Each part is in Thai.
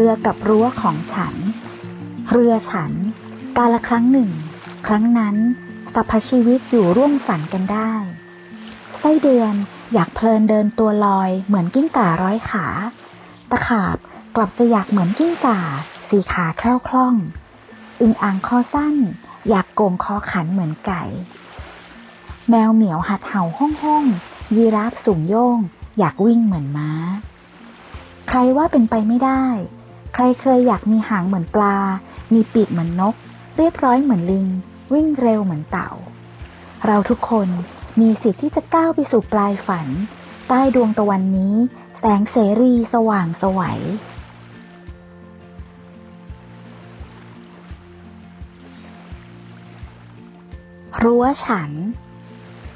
เรือกับรั้วของฉัน เรือฉัน กาละครั้งหนึ่ง ครั้งนั้นสรรพชีวิตอยู่ร่วมฝันกันได้ ไส้เดือนอยากเพลินเดินตัวลอยเหมือนกิ้งก่าร้อยขา ตะขาบกลับจะอยากเหมือนกิ้งก่า สีขาแคล่วคล่อง อึงอ่างคอสั้น อยากโกงคอขันเหมือนไก่ แมวเหมียวหัดเห่าห้องห้องยีราฟสูงโย่งอยากวิ่งเหมือนม้า ใครว่าเป็นไปไม่ได้ ใครเคยอยากมีหางเหมือนปลา มีปีกเหมือนนก เรียบร้อยเหมือนลิง วิ่งเร็วเหมือนเต่า เราทุกคนมีสิทธิ์ที่จะก้าวไปสู่ปลายฝัน ใต้ดวงตะวันนี้ แสงเสรีสว่างสวัยรั้วฉัน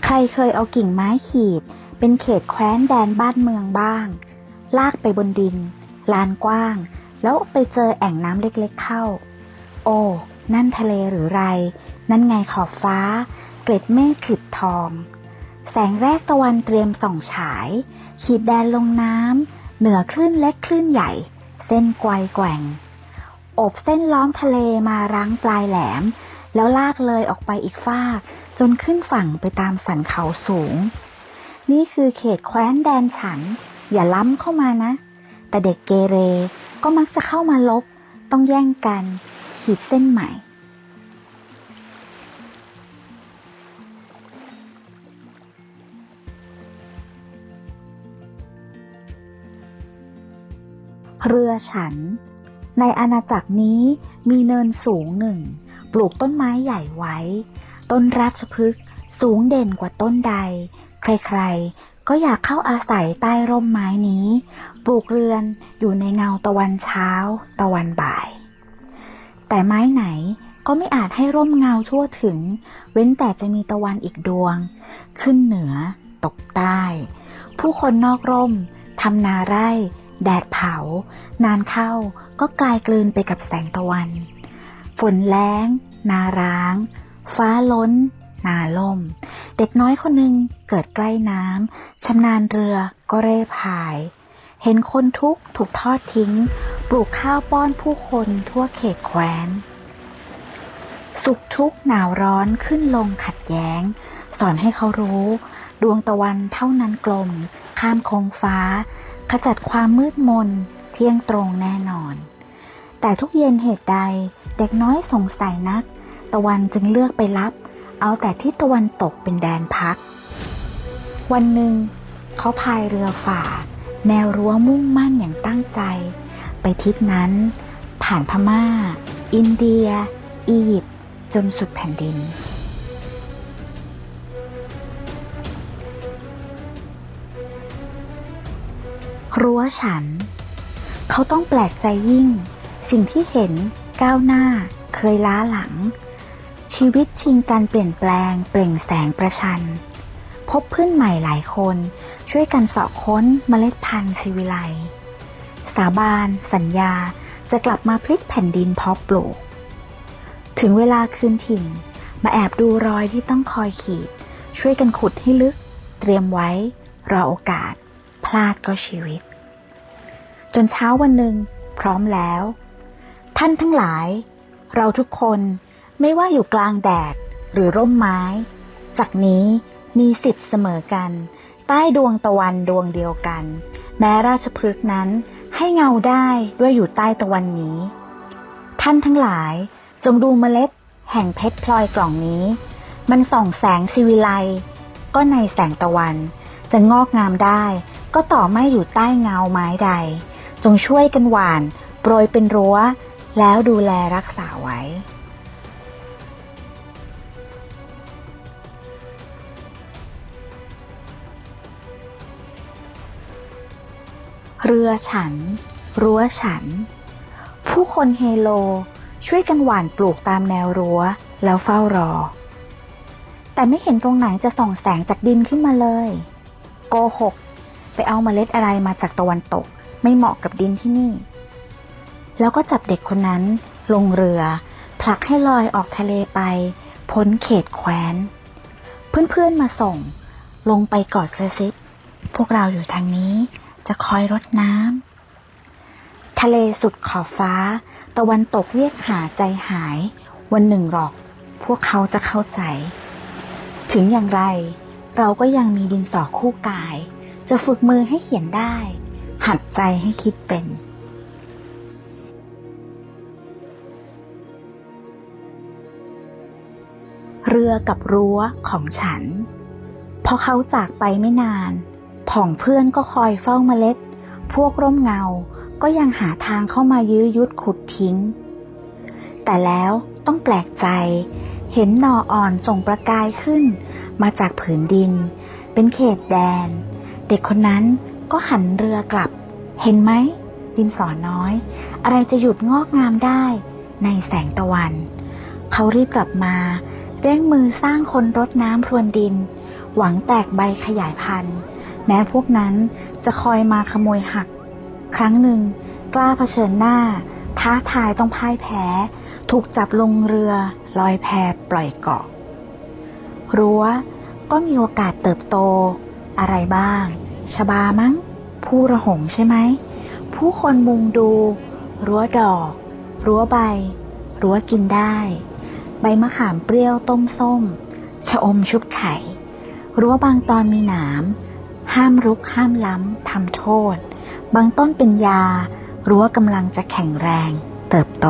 ใครเคยเอากิ่งไม้ขีด เป็นเขตแคว้นแดนบ้านเมืองบ้าง ลากไปบนดิน ลานกว้าง แล้วไปเจอแอ่งน้ำเล็กๆเข้า โอ้ นั่นทะเลหรือไร นั่นไงขอบฟ้า เกล็ดเมฆขลิบทอง แสงแรกตะวันเตรียมส่องฉาย ขีดแดนลงน้ำ เหนือคลื่นเล็กคลื่นใหญ่ เส้นไกวแกว่ง อบเส้นล้อมทะเลมารั้งปลายแหลม แล้วลากเลยออกไปอีกฟาก จนขึ้นฝั่งไปตามสันเขาสูง นี่คือเขตแคว้นแดนฉัน อย่าล้ำเข้ามานะ แต่เด็กเกเร ก็มักจะเข้ามาลบ ต้องแย่งกัน ขีดเส้นใหม่เรือฉัน ในอาณาจักรนี้มีเนินสูงหนึ่ง ปลูกต้นไม้ใหญ่ไว้ ต้นราชพฤกษ์สูงเด่นกว่าต้นใด ใครๆ ก็อยากเข้าอาศัยใต้ร่มไม้นี้ ปลูกเรือนอยู่ในเงาตะวันเช้า ตะวันบ่าย แต่ไม้ไหนก็ไม่อาจให้ร่มเงาทั่วถึง เว้นแต่จะมีตะวันอีกดวง ขึ้นเหนือ ตกใต้ ผู้คนนอกร่มทำนาไร่ แดดเผา นานเข้าก็กลายกลืนไปกับแสงตะวัน ฝนแล้ง นาร้าง ฟ้าล้น นาล่ม ด็กน้อยคนหนึ่งเกิดใกล้น้ำชำนาญเรือก็เร่พาย เห็นคนทุกข์ถูกทอดทิ้ง ปลูกข้าวป้อนผู้คนทั่วเขตแคว้น สุขทุกข์หนาวร้อนขึ้นลงขัดแย้ง สอนให้เขารู้ ดวงตะวันเท่านั้นกลม ข้ามคงฟ้า ขจัดความมืดมน เที่ยงตรงแน่นอน แต่ทุกเย็นเหตุใดเด็กน้อยสงสัยนัก ตะวันจึงเลือกไปรับ เอาแต่ที่ตะวันตกเป็นแดนพัก วันหนึ่งเขาพายเรือฝ่า แนวรั้วมุ่งมั่นอย่างตั้งใจ ไปทิศนั้น ผ่านพม่า อินเดีย อียิปต์จนสุดแผ่นดิน รั้วฉัน เขาต้องแปลกใจยิ่ง สิ่งที่เห็นก้าวหน้าเคยล้าหลัง ชีวิตชิงการเปลี่ยนแปลง เปล่งแสงประชัน พบเพื่อนใหม่หลายคน ช่วยกันเสาะค้นเมล็ดพันธุ์ชีวิไล สาบานสัญญาจะกลับมาพลิกแผ่นดินเพาะปลูก ถึงเวลาคืนถิ่น มาแอบดูรอยที่ต้องคอยขีด ช่วยกันขุดให้ลึก เตรียมไว้ รอโอกาส พลาดก็ชีวิต จนเช้าวันหนึ่งพร้อมแล้ว ท่านทั้งหลาย เราทุกคน ไม่ว่าอยู่กลางแดดหรือร่มไม้ จากนี้มีสิทธิ์เสมอกัน ใต้ดวงตะวันดวงเดียวกัน แม้ราชพฤกษ์นั้นให้เงาได้ด้วยอยู่ใต้ตะวันนี้ ท่านทั้งหลายจงดูเมล็ดแห่งเพชรพลอยกล่องนี้ มันส่องแสงสิวิไลก็ในแสงตะวันจะงอกงามได้ ก็ต่อไม่อยู่ใต้เงาไม้ใด จงช่วยกันหวาน โปรยเป็นรั้ว แล้วดูแลรักษาไว้ เรือฉัน รั้วฉัน ผู้คนเฮโลช่วยกันหว่านปลูกตามแนวรั้ว แล้วเฝ้ารอ แต่ไม่เห็นตรงไหนจะส่องแสงจากดินขึ้นมาเลย โกหก ไปเอามาเมล็ดอะไรมาจากตะวันตก ไม่เหมาะกับดินที่นี่ แล้วก็จับเด็กคนนั้นลงเรือ ผลักให้ลอยออกทะเลไป พ้นเขตแคว้น เพื่อนๆมาส่ง ลงไปกอดกระซิบพวกเราอยู่ทางนี้ จะคอยรดน้ำทะเลสุดขอบฟ้า ตะวันตกเรียกหาใจหาย วันหนึ่งหรอก พวกเขาจะเข้าใจ ถึงอย่างไร เราก็ยังมีดินสอคู่กาย จะฝึกมือให้เขียนได้ หัดใจให้คิดเป็นเรือกับรั้วของฉัน พอเขาจากไปไม่นาน ผ่องเพื่อนก็คอยเฝ้าเมล็ด พวกร่มเงา ก็ยังหาทางเข้ามายื้อยุดขุดทิ้ง แต่แล้วต้องแปลกใจ เห็นหน่ออ่อนส่งประกายขึ้น มาจากผืนดิน เป็นเขตแดน เด็กคนนั้นก็หันเรือกลับ เห็นไหม ดินสอน้อย อะไรจะหยุดงอกงามได้ในแสงตะวัน เขารีบกลับมาเร่งมือสร้างคนรดน้ำพรวนดิน หวังแตกใบขยายพันธุ์ แม้พวกนั้นจะคอยมาขโมยหัก ครั้งหนึ่ง กล้าเผชิญหน้า ท้าทายต้องพ่ายแพ้ ถูกจับลงเรือลอยแพปล่อยเกาะ รั้วก็มีโอกาสเติบโต อะไรบ้าง ชบามั้ง ผู้ระหงใช่ไหม ผู้คนมุงดู รั้วดอก รั้วใบ รั้วกินได้ ใบมะขามเปรี้ยวต้มส้ม ชะอมชุบไข่ รั้วบางตอนมีหนาม ห้ามรุกห้ามล้ำทำโทษ บางต้นเป็นยา รั้วกำลังจะแข็งแรง เติบโต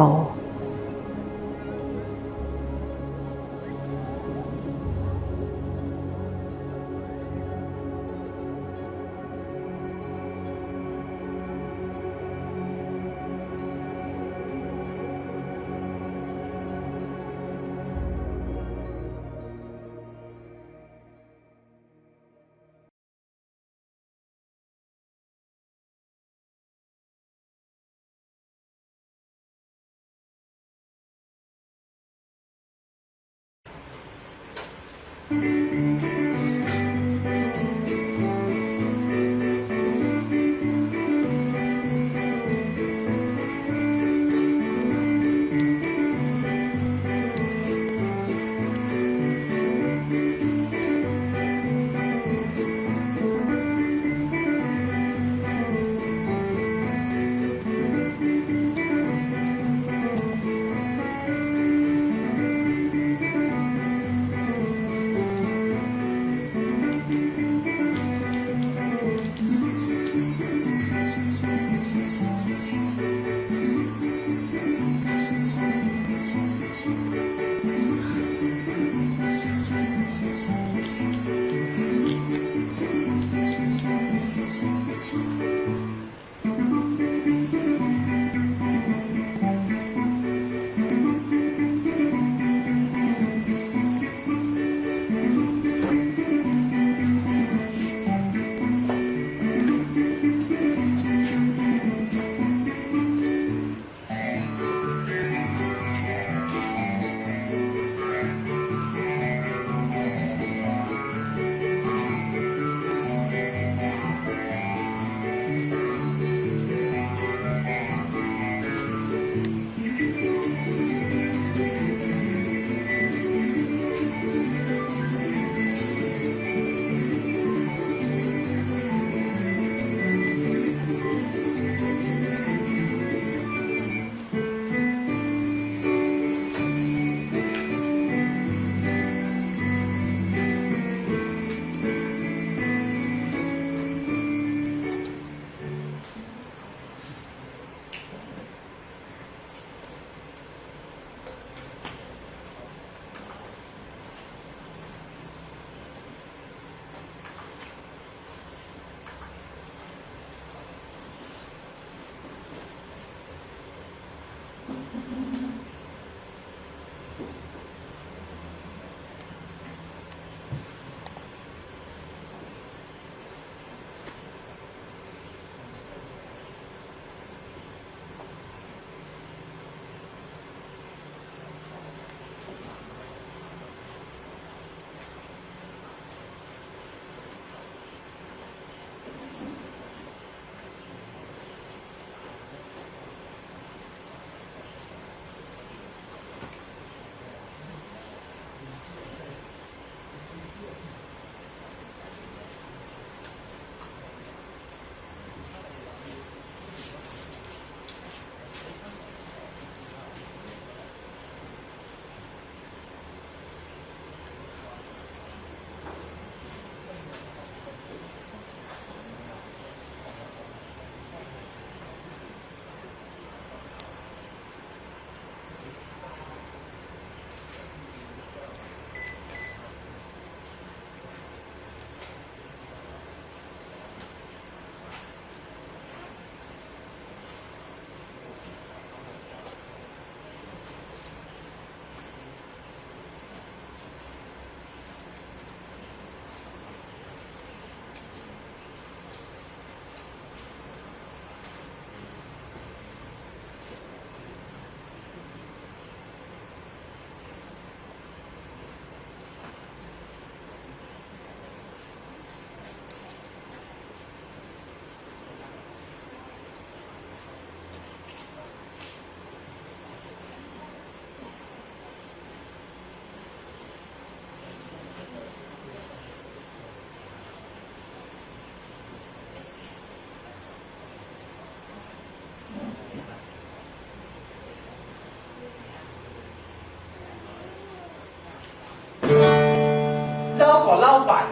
เล่าฝัน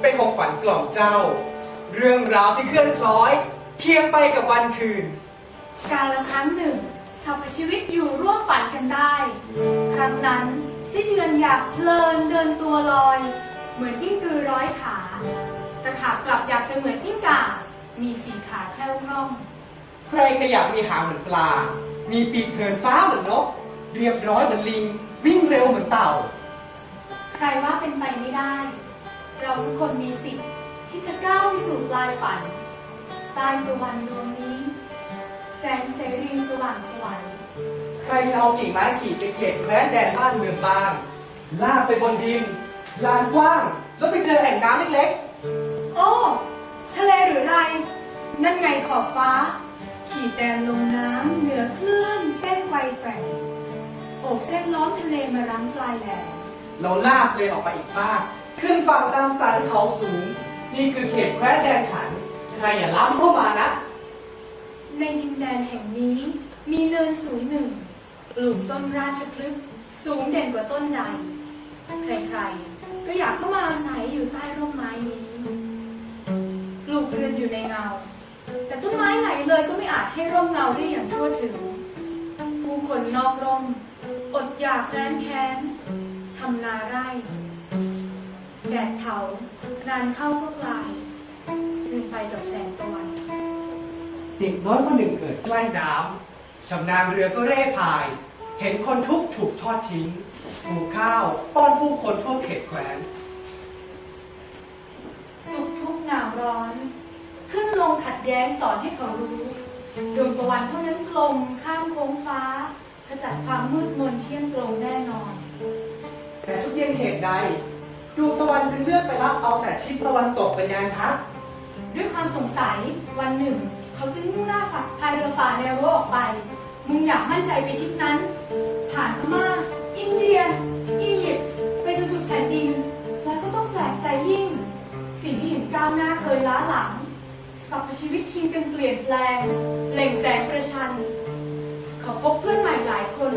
เป็นของขวัญกล่อมเจ้า เรื่องราวที่เคลื่อนคล้อยเพียงไปกับวันคืน การละครั้งหนึ่งสรรพชีวิตอยู่ร่วมฝันกันได้ ครั้งนั้นสิ้นเดือนอยากเพลินเดินตัวลอย เหมือนกิ้งกือร้อยขา แต่ขากลับอยากจะเหมือนกิ้งก่า มีสี่ขาแคล่วคล่อง ใครขยับมีหางเหมือนปลา มีปีกเหินฟ้าเหมือนนก เรียบร้อยเหมือนลิง วิ่งเร็วเหมือนเต่าใค รว่าเป็นไปไม่ได้ เราทุกคนมีสิทธิ์ที่จะก้าวไปสู่ปลายฝันใต้ตะวันดวงนี้ แสงเสรีสว่างไสวัยใครจะเอากิ่งไม้ขี่ไปเขตแคว้นแดนบ้านเมืองบ้าง ลากไปบนดิน ลานกว้าง แล้วไปเจอแอ่งน้ำเล็กโอ้ทะเลหรือไร นั่นไงขอบฟ้า ขี่แตนลงน้ำเหนือคลื่นเส้นไกวแกว่งโอบเส้นล้อมทะเลมารั้งปลายแหลมๆ เราลากเลยออกไปอีกฟาก ขึ้นฝั่งตามสันเขาสูง นี่คือเขตแคว้นแดนฉัน ใครอย่าล้ำเข้ามานะ ในดินแดนแห่งนี้มีเนินสูงหนึ่งปลูกต้นราชพฤกษ์สูงเด่นกว่าต้นใด ใครๆ ก็อยากเข้ามาอาศัยอยู่ใต้ร่มไม้นี้ปลูกเรือนอยู่ในเงา แต่ต้นไม้ไหนเลยก็ไม่อาจให้ร่มเงาได้อย่างทั่วถึง ผู้คนนอกร่ม อดอยากแร้นแค้น ทำนาไร่ แดดเผานานเข้าก็กลายคืนไปกับแสงตะวัน เด็กน้อยคนหนึ่งเกิดใกล้น้ำชำนาญเรือก็เร่พาย เห็นคนทุกข์ถูกทอดทิ้งปลูกข้าว ป้อนผู้คนทั่วเขตแคว้น สุขทุกข์หนาวร้อน ขึ้นลงขัดแย้งสอนให้เขารู้ดวงตะวันเท่านั้นกลมข้ามโค้งฟ้าขจัดความมืดมนเที่ยงตรงแน่นอน แต่ทุกเย็นเหตุใดดวงตะวันจึงเลือกไปรับเอาแต่ทิศตะวันตกเป็นยานพักด้วยความสงสัยวันหนึ่ง เขาจึงมุ่งหน้าฝักพายเรือฝ่าแนวรั้วออกไป มึงอยากมั่นใจไปทิศนั้น ผ่านพม่าอินเดีย อียิปต์ไปจนสุดแผ่นดิน แล้วก็ต้องแปลกใจยิ่ง สิ่งที่เห็นก้าวหน้าเคยล้าหลังสรรพชีวิตชิงกันเปลี่ยนแปลงเล่งแสงประชัน เขาพบเพื่อนใหม่หลายคน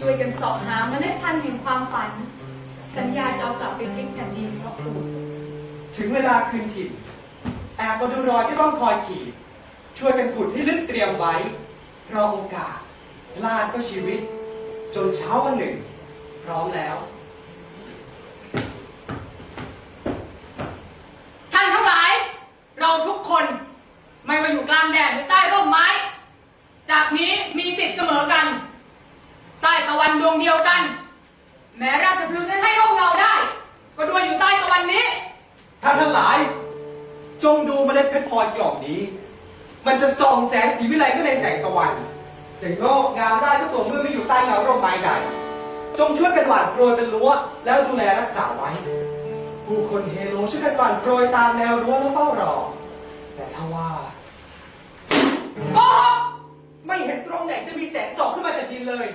ช่วยกันเสาะหาเมล็ดพันธุ์แห่งความฝัน สัญญาจะเอากลับไปพลิกแผ่นดินเพราะปลูกถึงเวลาคืนถิ่นแอบมาดูรอยที่ต้องคอยขีด ช่วยกันขุดที่ลึกเตรียมไว้ รอโอกาส พลาดก็ชีวิต จนเช้าวันหนึ่ง พร้อมแล้ว จะงอกงามได้ก็ตัวเมื่อไม่อยู่ใต้เงาร่มไม้ใดจงช่วยกันหว่านโปรยเป็นรั้วแล้วดูแลรักษาไว้ ผู้คนเฮโลช่วยกันหว่านโปรยตามแนวรั้วแล้วเฝ้ารอ แต่ถ้าว่าโกหกไม่เห็นตรงไหนจะมีแสงส่องขึ้นมาจากดินเลย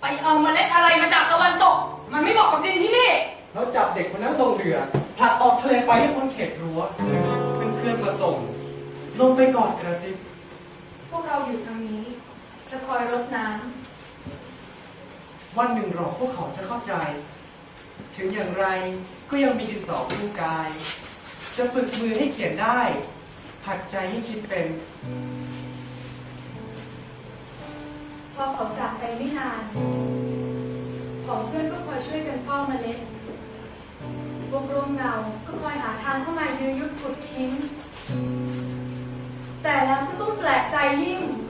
ไปเอาเมล็ดอะไรมาจากตะวันตก มันไม่เหมาะกับดินที่นี่ แล้วจับเด็กคนนั้นลงเรือผลักออกทะเลไปให้พ้นเขตรั้วเพื่อนๆมาส่ง ลงไปกอดกระซิบพวกเราอยู่ทางนี้ จะคอยรดน้วันหนึ่งหรอกพวกเขาจะเข้าใจ ถึงอย่างไรก็ยังมีดินสอคู่กาย จะฝึกมือให้เขียนได้หัดใจให้คิดเป็นำพอเขาจากไปไม่นานของเพื่อนก็คอยช่วยกันเฝ้าเมล็ดพวกร่วมเงาก็คอยหาทางเข้ามายื้อยุดขุดทิ้ง แต่แล้วก็ต้องแปลกใจยิ่งเมื่อเ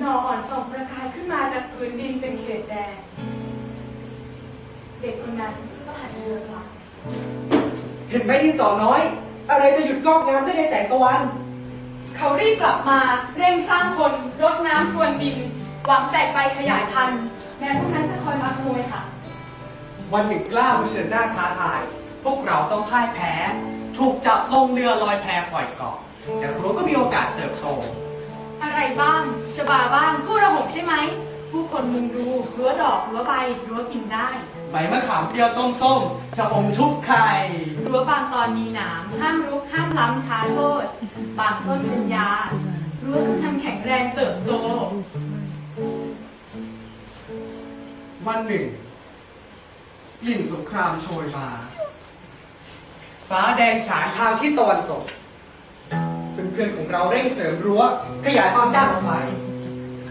ห็นหน่ออ่อนส่องประกายขึ้นมาจากพื้นดินเป็นเขตแดง เด็กคนนั้นก็หันเรือกลับเห็นไหมดินสอน้อย อะไรจะหยุดงอกงามได้ในแสงตะวัน เขารีบกลับมาเร่งสร้างคนรดน้ำพรวนดิน หวังแตกใบขยายพันธุ์ แม้พวกนั้นจะคอยมาขโมยค่ะ วันหนึ่งกล้าเผชิญหน้าท้าทาย พวกเราต้องพ่ายแพ้ ถูกจับลงเรือลอยแพปล่อยเกาะแต่รั้วก็มีโอกาสเติบโต อะไรบ้างชบาบ้างผู้ระหกใช่ไหม ผู้คนมุงดูรั้วดอกรั้วใบรั้วกินได้ใบมะขามเปรี้ยวต้มส้มชะอมชุบไข่รั้วบางตอนมีหนามห้ามรุกห้ามล้ำท้าโทษ บางต้นเป็นยารั้วต้องทำแข็งแรงเติบโต วันหนึ่งกลิ่นสงครามโชยมา ฟ้าแดงฉานทางที่ตะวันตก เพื่อนของเราเร่งเสริมรั้วขยายความด้านออกไป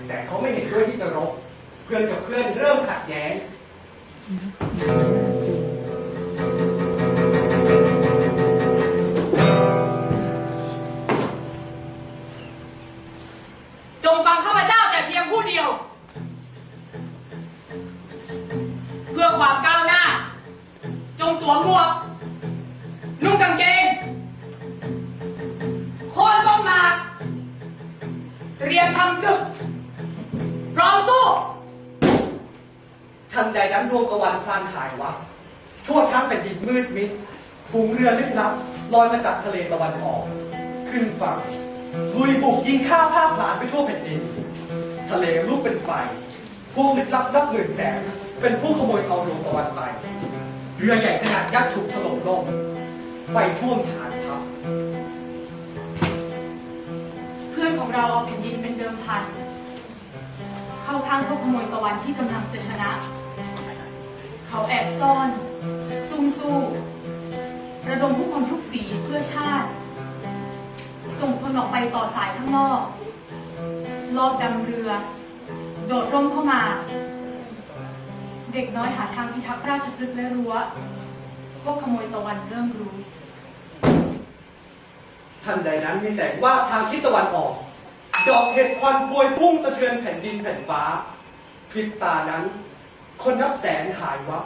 แต่เขาไม่เห็นด้วยที่จะรบ เพื่อนกับเพื่อนเริ่มขัดแย้ง ทันใดนั้นดวงตะวันพลานหายวับทั่วทั้งแผ่นดินมืดมิดฝูงเรือลึกลับลอยมาจากทะเลตะวันออก ขึ้นฝั่งลุยบุกยิงฆ่าผ้าผลาญไปทั่วแผ่นดิน ทะเลลุกเป็นไฟพวกลึกลับนับหมื่นแสน เป็นผู้ขโมยเอาดวงตะวันไป เรือใหญ่ขนาดยักษ์ถูกถล่มลงไฟท่วมฐานทัพเพื่อนของเราเอาแผ่นดินเป็นเดิมพัน เข้าข้างพวกขโมยตะวันที่กำลังจะชนะ เขาแอบซ่อน ซุ่มสู้ ระดมผู้คนทุกสีเพื่อชาติ ส่งคนออกไปต่อสายข้างนอก ลอบดำเรือ โดดร่มเข้ามา เด็กน้อยหาทางพิทักษ์ราชพฤกษ์และรั้วพวกขโมยตะวันเริ่มรู้ทันใดนั้นมีแสงว่าทางทิศตะวันออก ดอกเห็ดควันพวยพุ่งสะเทือนแผ่นดินแผ่นฟ้าพริบตานั้น คนนับแสนหายวับ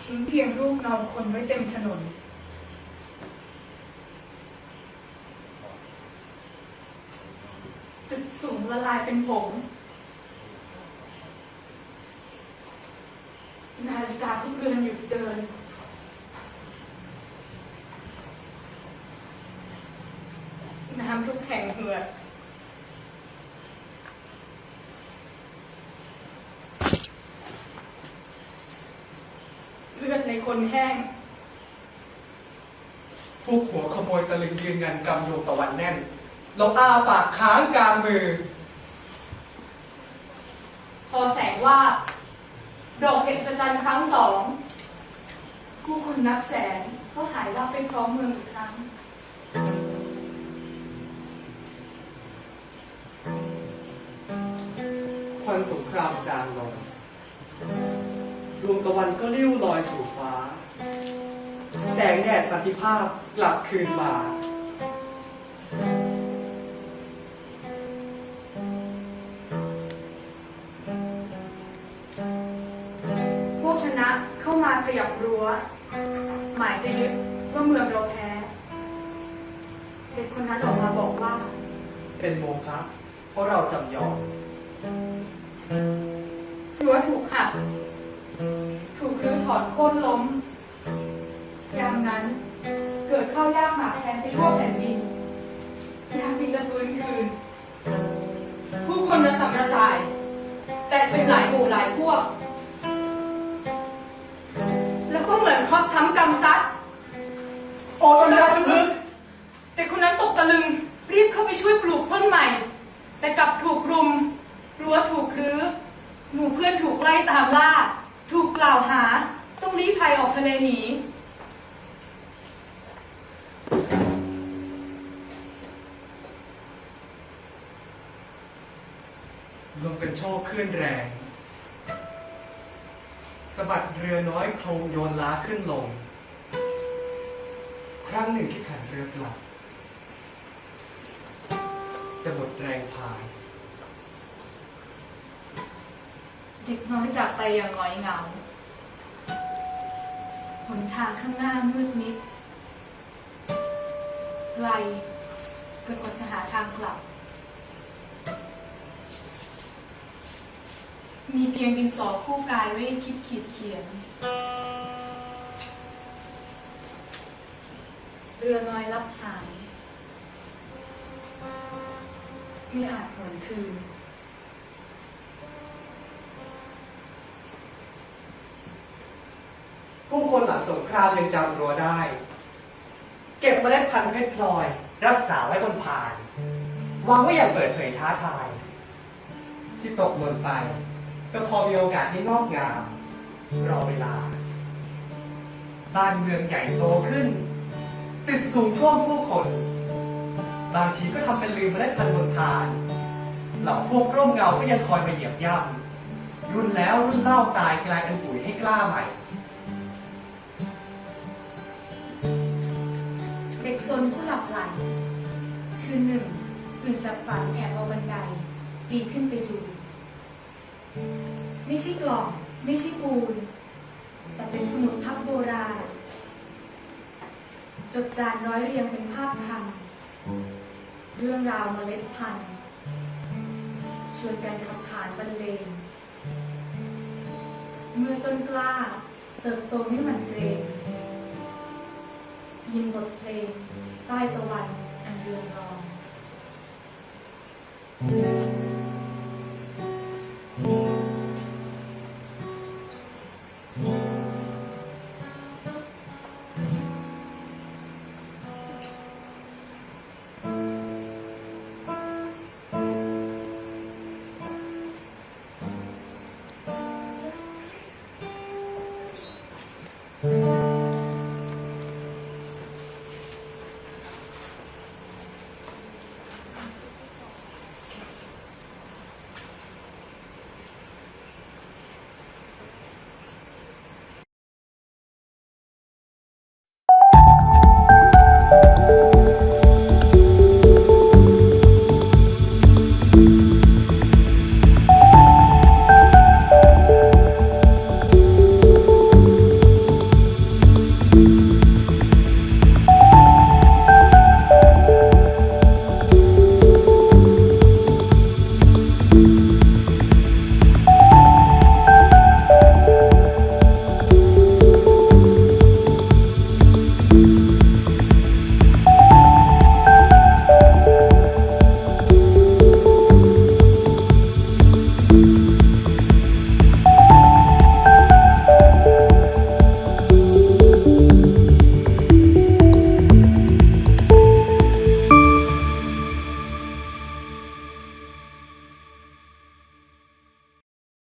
ทิ้งเพียงรูปเงาคนไว้เต็มถนน ตึกสูงละลายเป็นผง นาฬิกาทุกเรือนหยุดเดิน น้ำ ทุกแห่งเหือดเลือดในคนแห้ง พวกหัวขโมยตะลึงยืนยันกำดวงตะวันแน่นเราอ้าปากค้างกลางมือ พอแสงว่าบดอกเห็ดสะจันทร์ครั้งสอง ผู้คนนับแสนก็หายวับไปพร้อมเมืองอีกครั้ง ควันสงครามจางลง ดวงตะวันก็ลิ้วลอยสู่ฟ้า แสงแดดสันติภาพกลับคืนมาพวกชนะเข้ามาขยับรั้ว หมายจะยึดว่าเมืองเราแพ้ เด็กคนนั้นออกมาบอกว่า เป็นโมฆะเพราะเราจำยอม รั้วถูกหักถูกรื้อถอนโค่นล้ม ยามนั้น เกิดข้าวยากหมากแทนไปทั่วแผ่นดินยามมีจะฟื้นคืน ผู้คนระสำระสาย แต่เป็นหลายหมู่หลายพวก แล้วก็เหมือนเคราะห์ซ้ำกรรมซัดโอ้ตำราชพฤกษ์เด็กคนนั้นตกตะลึง รีบเข้าไปช่วยปลูกต้นใหม่ แต่กลับถูกรุม รั้วถูกรื้อ หมู่เพื่อนถูกไล่ตามล่า ถูกกล่าวหา ต้องลี้ภัยออกทะเลหนี ลมกันโชกคลื่นแรงสะบัดเรือน้อยโครงโยนล้าขึ้นลง ครั้งหนึ่งที่ขันเรือกลับแต่หมดแรงพาย เด็กน้อยจากไปอย่างหงอยเหงาหนทางข้างหน้ามืดมิด ไกลเกิดกว่าจะหาทางกลับ มีเพียงดินสอคู่กายไว้คิดขีดเขียน เรือน้อยรับหาย ไม่อาจหวนคืน ผู้คนหลังสงครามยังจำรั้วได้ เก็บเมล็ดพันธุ์เพชรพลอย รักษาไว้บนพานวางไว้อย่างเปิดเผยท้าทาย ที่ตกหล่นไป ก็พอมีโอกาสได้งอกงาม รอเวลา บ้านเมืองใหญ่โตขึ้น ตึกสูงท่วมผู้คน บางทีก็ทำเป็นลืมเมล็ดพันธุ์บนทานเหล่าพวกร่มเงาก็ยังคอยมาเหยียบย่ำรุ่นแล้วรุ่นเล่าตายกลายเป็นปุ๋ยให้กล้าใหม่ ซนผู้หลับไหล คืนหนึ่งตื่นจากฝันแอบเอาบันไดปีนขึ้นไปดู ไม่ใช่กล่องไม่ใช่ปูน แต่เป็นสมุดพับโบราณ จดจานร้อยเรียงเป็นภาพธรรมเรื่องราวเมล็ดพันธุ์ชวนกันขับขานบรรเลง เมื่อต้นกล้า เติบโตไม่หมันเกรง ยินบทเพลงใต้ตะวันอันเรืองรอง